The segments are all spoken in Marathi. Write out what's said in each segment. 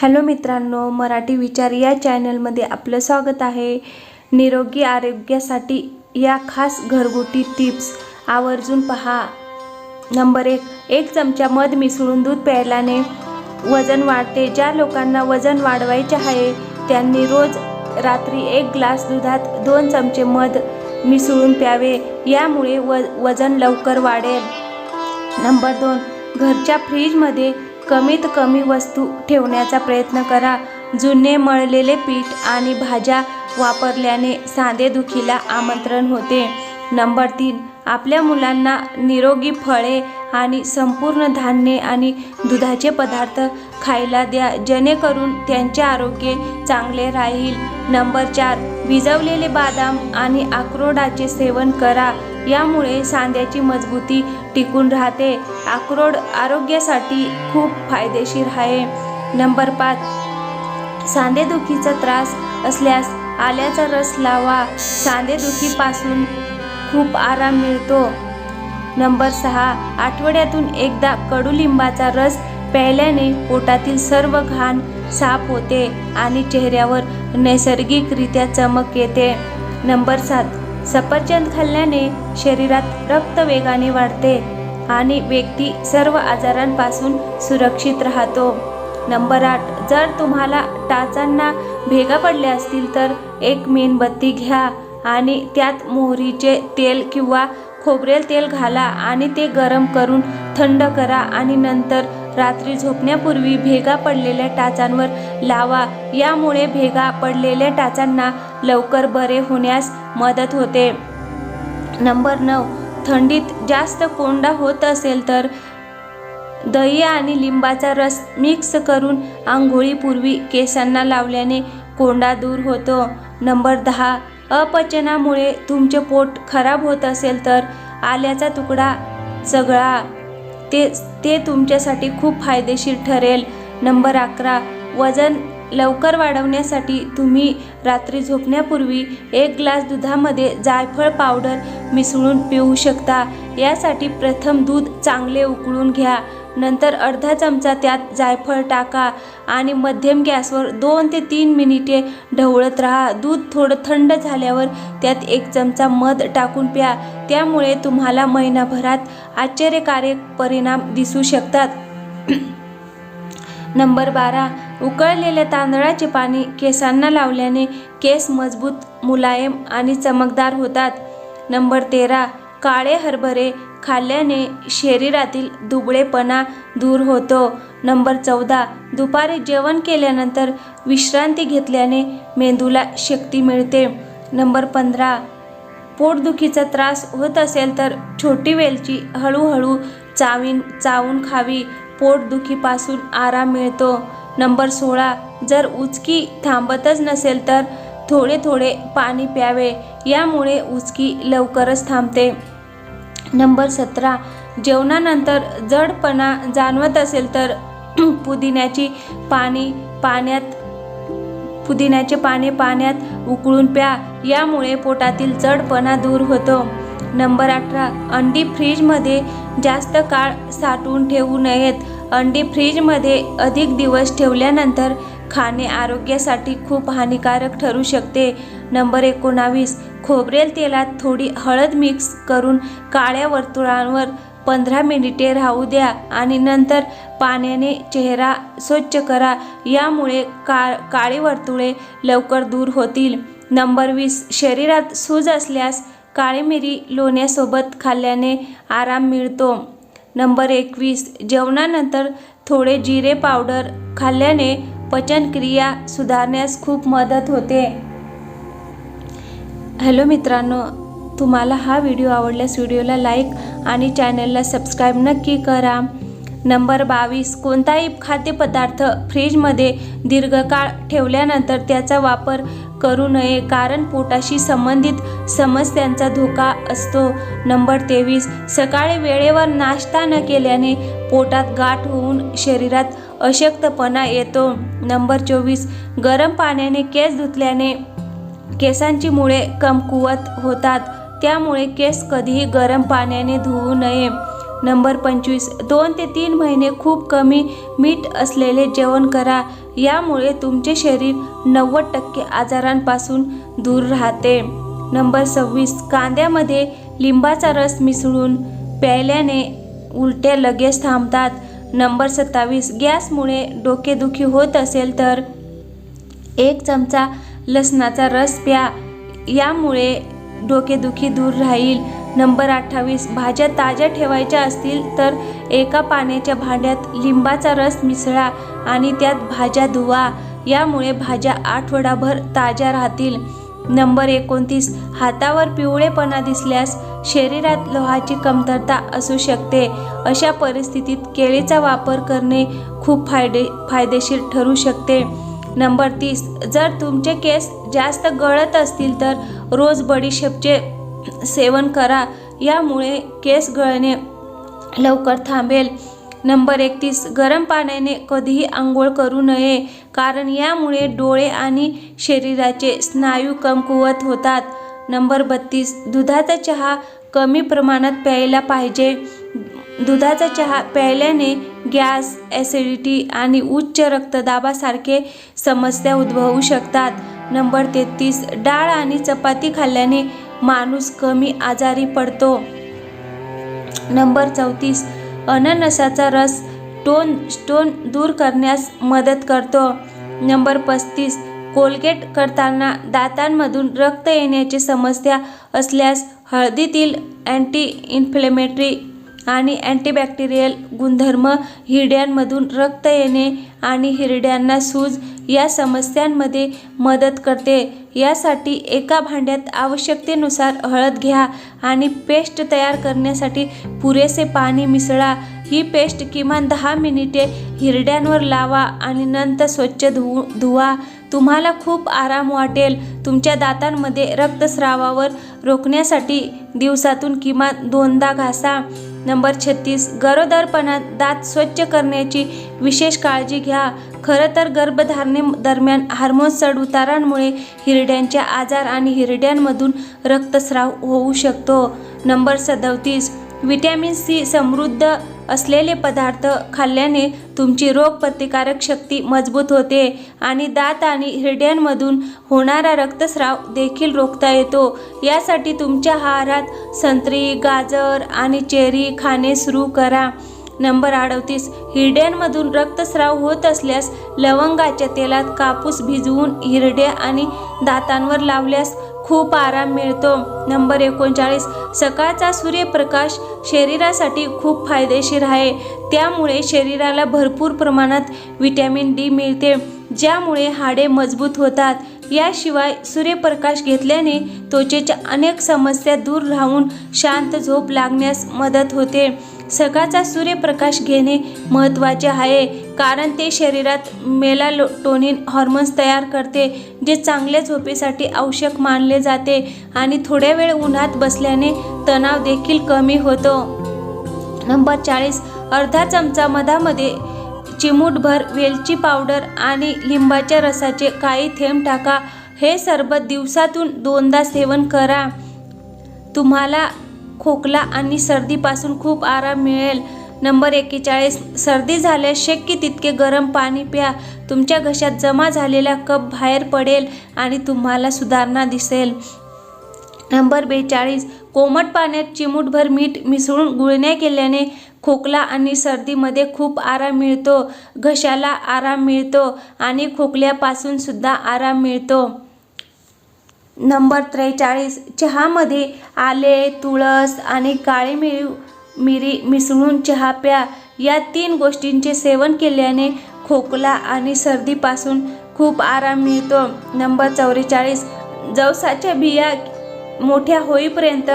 हॅलो मित्रांनो मराठी विचार या चॅनलमध्ये आपलं स्वागत आहे. निरोगी आरोग्यासाठी या खास घरगुती टिप्स आवर्जून पहा. नंबर एक एक चमचा मध मिसळून दूध प्यायल्याने वजन वाढते. ज्या लोकांना वजन वाढवायचे आहे त्यांनी रोज रात्री एक ग्लास दुधात दोन चमचे मध मिसळून प्यावे. यामुळे व वजन लवकर वाढेल. नंबर दोन घरच्या फ्रीजमध्ये कमीत कमी वस्तू ठेवण्याचा प्रयत्न करा. जुने मळलेले पीठ आणि भाज्या वापरल्याने सांधेदुखीला आमंत्रण होते. नंबर तीन आपल्या मुलांना निरोगी फळे आणि संपूर्ण धान्ये आणि दुधाचे पदार्थ खायला द्या जेणेकरून त्यांचे आरोग्य चांगले राहील. नंबर चार भिजवलेले बदाम आणि अक्रोडाचे सेवन करा. यामुळे सांध्याची मजबूती टिकून राहते. अक्रोड आरोग्यासाठी खूप फायदेशीर आहे. नंबर पाच सांधेदुखीचा त्रास असल्यास आल्याचा रस लावा. सांधेदुखीपासून खूप आराम मिळतो. नंबर सहा आठवड्यातून एकदा कडुलिंबाचा रस प्यायल्याने पोटातील सर्व घाण साफ होते आणि चेहऱ्यावर नैसर्गिकरित्या चमक येते. नंबर सात सफरचंद खाल्ल्याने शरीरात रक्त वेगाने वाढते आणि व्यक्ती सर्व आजारांपासून सुरक्षित राहतो. नंबर आठ जर तुम्हाला टाचांना भेगा पडल्या असतील तर एक मेणबत्ती घ्या. आणि त्यात मोहरीचे तेल किंवा खोबरेल तेल घाला आणि ते गरम करून थंड करा आणि नंतर रात्री झोपण्यापूर्वी भेगा पडलेल्या टाचांवर लावा. यामुळे भेगा पडलेल्या टाचांना लवकर बरे होण्यास मदत होते. नंबर नऊ. थंडीत जास्त कोंडा होत असेल तर दही आणि लिंबाचा रस मिक्स करून आंघोळीपूर्वी केसांना लावल्याने कोंडा दूर होतो. नंबर दहा. अपचनामुळे तुमचे पोट खराब होत असेल तर आल्याचा तुकडा सगळा ते ते तुमच्यासाठी खूप फायदेशीर ठरेल. नंबर अकरा वजन लवकर वाढवण्यासाठी तुम्ही रात्री झोपण्यापूर्वी एक ग्लास दुधामध्ये जायफळ पावडर मिसळून पिऊ शकता. यासाठी प्रथम दूध चांगले उकळून घ्या. नंतर अर्धा चमचा त्यात जायफळ टाका आणि मध्यम गॅसवर दोन ते तीन मिनिटे ढवळत राहा. दूध थोडं थंड झाल्यावर त्यात एक चमचा मध टाकून प्या. त्यामुळे तुम्हाला महिनाभरात आश्चर्यकारक परिणाम दिसू शकतात. नंबर बारा. उकळलेल्या तांदळाचे पाणी केसांना लावल्याने केस मजबूत मुलायम आणि चमकदार होतात. नंबर तेरा. काळे हरभरे खाल्ल्याने शरीरातील दुबळेपणा दूर होतो. नंबर चौदा. दुपारी जेवण केल्यानंतर विश्रांती घेतल्याने मेंदूला शक्ती मिळते. नंबर पंधरा. पोटदुखीचा त्रास होत असेल तर छोटी वेलची हळूहळू चावीन चावून खावी. पोटदुखीपासून आराम मिळतो. नंबर सोळा. जर उचकी थांबतच नसेल तर थोडे थोडे पाणी प्यावे. यामुळे उचकी लवकरच थांबते. नंबर सतरा. जेवणानंतर जडपणा जाणवत असेल तर पुदिन्याची पाणी पाण्यात पुदिन्याचे पाने पाण्यात उकळून प्या. यामुळे पोटातील जडपणा दूर होतो. नंबर अठरा. अंडी फ्रीजमध्ये जास्त काळ साठवून ठेवू नयेत. अंडी फ्रीजमध्ये अधिक दिवस ठेवल्यानंतर खाणे आरोग्यासाठी खूप हानिकारक ठरू शकते. नंबर एकोणावीस. खोबरेल तेलात थोडी हळद मिक्स करून काळ्या वर्तुळांवर पंधरा मिनिटे राहू द्या आणि नंतर पाण्याने चेहरा स्वच्छ करा. यामुळे का काळी वर्तुळे लवकर दूर होतील. नंबर वीस. शरीरात सूज असल्यास काळी मिरी लोण्यासोबत खाल्ल्याने आराम मिळतो. नंबर एकवीस. जेवणानंतर थोडे जिरे पावडर खाल्ल्याने पचनक्रिया सुधारण्यास खूप मदत होते. हॅलो मित्रांनो तुम्हाला हा व्हिडिओ आवडल्यास व्हिडिओला लाईक आणि चॅनलला सबस्क्राईब नक्की करा. नंबर बावीस कोणताही खाद्यपदार्थ फ्रीजमध्ये दीर्घकाळ ठेवल्यानंतर त्याचा वापर करू नये कारण पोटाशी संबंधित समस्यांचा धोका असतो. नंबर तेवीस सकाळी वेळेवर नाश्ता न केल्याने पोटात गाठ होऊन शरीरात अशक्तपणा येतो. नंबर चोवीस गरम पाण्याने केस धुतल्याने केसांची मुळे कमकुवत होतात. त्यामुळे केस कधीही गरम पाण्याने धुवू नये. नंबर पंचवीस. दोन ते तीन महिने खूप कमी मीठ असलेले जेवण करा. यामुळे तुमचे शरीर नव्वद टक्के आजारांपासून दूर राहते. नंबर सव्वीस. कांद्यामध्ये लिंबाचा रस मिसळून प्यायल्याने उलट्या लगेच थांबतात. नंबर सत्तावीस. गॅसमुळे डोकेदुखी होत असेल तर एक चमचा लसणाचा रस प्या. यामुळे डोकेदुखी दूर राहील. नंबर अठ्ठावीस. भाज्या ताज्या ठेवायच्या असतील तर एका पाण्याच्या भांड्यात लिंबाचा रस मिसळा आणि त्यात भाज्या धुवा. यामुळे भाज्या आठवडाभर ताज्या राहतील. नंबर एकोणतीस. हातावर पिवळेपणा दिसल्यास शरीरात लोहाची कमतरता असू शकते. अशा परिस्थितीत केळीचा वापर करणे खूप फायदे फायदेशीर ठरू शकते. नंबर तीस. जर तुमचे केस जास्त गळत असतील तर रोज बडीशेपचे सेवन करा. यामुळे केस गळणे लवकर थांबेल. नंबर एकतीस. गरम पाण्याने कधीही आंघोळ करू नये कारण यामुळे डोळे आणि शरीराचे स्नायू कमकुवत होतात. नंबर बत्तीस. दुधाचा चहा कमी प्रमाणात प्यायला पाहिजे. दुधाचा चहा प्यायल्याने गॅस ॲसिडिटी आणि उच्च रक्तदाबासारखे समस्या उद्भवू शकतात. नंबर तेहतीस डाळ आणि चपाती खाल्ल्याने माणूस कमी आजारी पडतो. नंबर चौतीस अननसाचा रस टोन स्टोन दूर करण्यास मदत करतो. नंबर पस्तीस कोलगेट करताना दातांमधून रक्त येण्याची समस्या असल्यास हळदीतील अँटी इन्फ्लेमेटरी आणि अँटीबॅक्टेरियल गुणधर्म हिरड्यांमधून रक्त येणे आणि हिरड्यांना सूज या समस्यांमध्ये मदत करते. यासाठी एका भांड्यात आवश्यकतेनुसार हळद घ्या आणि पेस्ट तयार करण्यासाठी पुरेसे पाणी मिसळा. ही पेस्ट किमान दहा मिनिटे हिरड्यांवर लावा आणि नंतर स्वच्छ धुवू धुवा. तुम्हाला खूप आराम वाटेल. तुमच्या दातांमध्ये रक्तस्रावावर रोखण्यासाठी दिवसातून किमान दोनदा घासा. नंबर छत्तीस गरोदरपणात दात स्वच्छ करण्याची विशेष काळजी घ्या. खरं तर गर्भधारणे दरम्यान हार्मोन चढउतारांमुळे हिरड्यांचे आजार आणि हिरड्यांमधून रक्तस्राव होऊ शकतो. नंबर सदतीस विटॅमिन सी समृद्ध असलेले पदार्थ खाल्ल्याने तुमची रोगप्रतिकारक शक्ती मजबूत होते आणि दात आणि हिरड्यांमधून होणारा रक्तस्राव देखील रोखता येतो. यासाठी तुमच्या आहारात संत्री गाजर आणि चेरी खाणे सुरू करा. नंबर अडतीस हिरड्यांमधून रक्तस्राव होत असल्यास लवंगाच्या तेलात कापूस भिजवून हिरड्या आणि दातांवर लावल्यास खूप आराम मिळतो. नंबर एकोणचाळीस सकाळचा सूर्यप्रकाश शरीरासाठी खूप फायदेशीर आहे. त्यामुळे शरीराला भरपूर प्रमाणात विटॅमिन डी मिळते ज्यामुळे हाडे मजबूत होतात. याशिवाय सूर्यप्रकाश घेतल्याने त्वचेच्या अनेक समस्या दूर राहून शांत झोप लागण्यास मदत होते. सकाळचा सूर्यप्रकाश घेणे महत्त्वाचे आहे कारण ते शरीरात मेलाटोनिन हॉर्मोन्स तयार करते जे चांगल्या झोपेसाठी आवश्यक मानले जाते आणि थोड्या वेळ उन्हात बसल्याने तणाव देखील कमी होतो. नंबर चाळीस अर्धा चमचा मधामध्ये चिमूटभर वेलची पावडर आणि लिंबाच्या रसाचे काही थेंब टाका. हे सरबत दिवसातून दोनदा सेवन करा. तुम्हाला खोकला आणि सर्दीपासून खूप आराम मिळेल. नंबर एक्केचाळीस सर्दी झाल्यास शक्य तितके गरम पाणी प्या. तुमच्या घशात जमा झालेला कप बाहेर पडेल आणि तुम्हाला सुधारणा दिसेल. नंबर बेचाळीस कोमट पाण्यात चिमूटभर मीठ मिसळून गुळण्या केल्याने खोकला आणि सर्दीमध्ये खूप आराम मिळतो. घशाला आराम मिळतो आणि खोकल्यापासून सुद्धा आराम मिळतो. नंबर त्रेचाळीस. चहामध्ये आले तुळस आणि काळी मिरी मिरी मिसळून चहा प्या. या तीन गोष्टींचे सेवन केल्याने खोकला आणि सर्दीपासून खूप आराम मिळतो. नंबर चौवेचाळीस. जवसाच्या बिया मोठ्या होईपर्यंत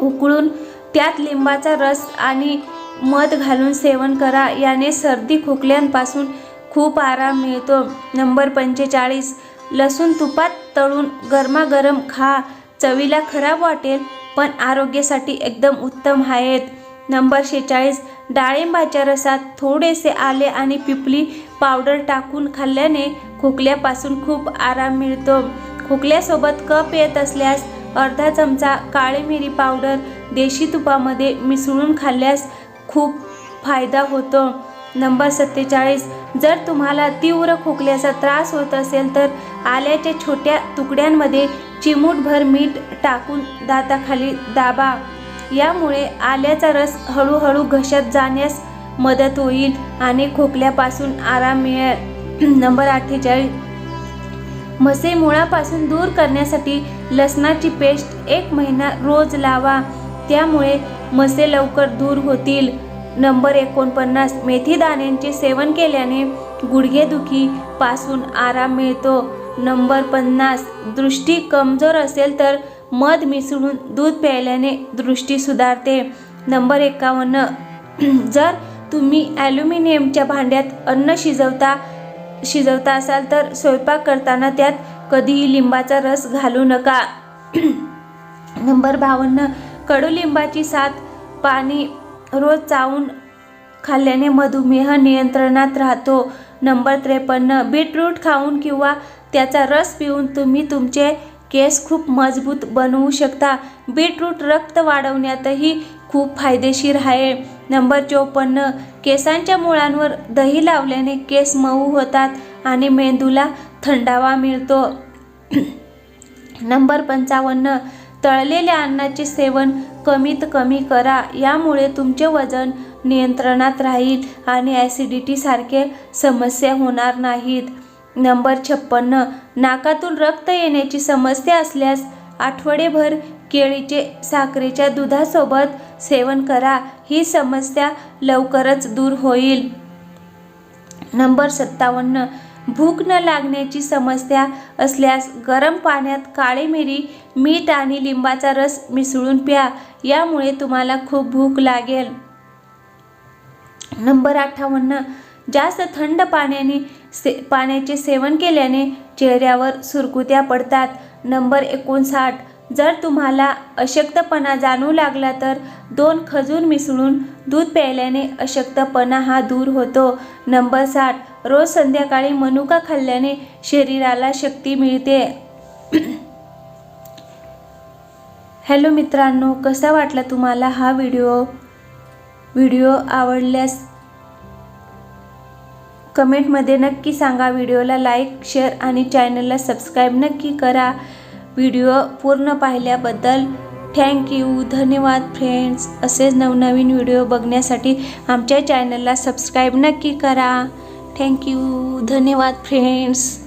उकळून त्यात लिंबाचा रस आणि मध घालून सेवन करा. याने सर्दी खोकल्यांपासून खूप आराम मिळतो. नंबर पंचेचाळीस. लसूण तुपात तळून गरमागरम खा. चवीला खराब वाटेल पण आरोग्यासाठी एकदम उत्तम आहेत. नंबर शेचाळीस डाळिंबाच्या रसात थोडेसे आले आणि पिपली पावडर टाकून खाल्ल्याने खोकल्यापासून खूप आराम मिळतो. खोकल्यासोबत कप येत असल्यास अर्धा चमचा काळी मिरी पावडर देशी तुपामध्ये मिसळून खाल्ल्यास खूप फायदा होतो. नंबर सत्तेचाळीस. जर तुम्हाला तीव्र खोकल्याचा त्रास होत असेल तर आल्याच्या छोट्या तुकड्यांमध्ये चिमूटभर मीठ टाकून दाताखाली दाबा. यामुळे आल्याचा रस हळूहळू घशात जाण्यास मदत होईल आणि खोकल्यापासून आराम मिळेल. नंबर अठ्ठेचाळीस. मसे मुळापासून दूर करण्यासाठी लसणाची पेस्ट एक महिना रोज लावा. त्यामुळे मसे लवकर दूर होतील. नंबर एकोणपन्नास मेथी दाण्यांचे सेवन केल्याने गुडघेदुखी पासून आराम मिळतो. नंबर पन्नास दृष्टी कमजोर असेल तर मध मिसळून दूध प्यायल्याने दृष्टी सुधारते. नंबर एकावन्न जर तुम्ही ॲल्युमिनियमच्या भांड्यात अन्न शिजवता शिजवता असाल तर स्वयंपाक करताना त्यात कधीही लिंबाचा रस घालू नका. नंबर बावन्न कडुलिंबाची सात पाणी रोज चावून खाल्ल्याने मधुमेह नियंत्रणात राहतो. नंबर त्रेपन्न बीटरूट खाऊन किंवा त्याचा रस पिऊन तुम्ही तुमचे केस खूप मजबूत बनवू शकता. बीटरूट रक्त वाढवण्यातही खूप फायदेशीर आहे. नंबर चोपन्न केसांच्या मुळांवर दही लावल्याने केस मऊ होतात आणि मेंदूला थंडावा मिळतो. नंबर पंचावन्न तळलेल्या अन्नाचे सेवन कमीत कमी करा. यामुळे तुमचे वजन नियंत्रणात राहील आणि ॲसिडिटीसारखे समस्या होणार नाहीत. नंबर छप्पन्न. नाकातून रक्त येण्याची समस्या असल्यास आठवडेभर केळीचे साखरेच्या दुधासोबत सेवन करा. ही समस्या लवकरच दूर होईल. नंबर सत्तावन्न. भूक न लागण्याची समस्या असल्यास गरम पाण्यात काळी मिरी मीठ आणि लिंबाचा रस मिसळून प्या. यामुळे तुम्हाला खूप भूक लागेल. नंबर अठ्ठावन्न. जास्त थंड पाण्याने से पाण्याचे सेवन केल्याने चेहऱ्यावर सुरकुत्या पडतात. नंबर एकोणसाठ. जर तुम्हाला अशक्तपणा जाणवू लागला तर दोन खजूर मिसळून दूध प्यायल्याने अशक्तपणा हा दूर होतो. नंबर साठ. रोज संध्याकाळी मनुका खाल्ल्याने शरीराला शक्ती मिळते. हॅलो मित्रांनो कसा वाटला तुम्हाला हा व्हिडिओ? व्हिडिओ आवडल्यास कमेंटमध्ये नक्की सांगा. व्हिडिओला लाईक शेअर आणि चॅनलला सबस्क्राईब नक्की करा. व्हिडिओ पूर्ण पाहिल्याबद्दल थँक्यू धन्यवाद फ्रेंड्स. असेच नवनवीन व्हिडिओ बघण्यासाठी आमच्या चॅनलला सबस्क्राईब नक्की करा. थँक्यू धन्यवाद फ्रेंड्स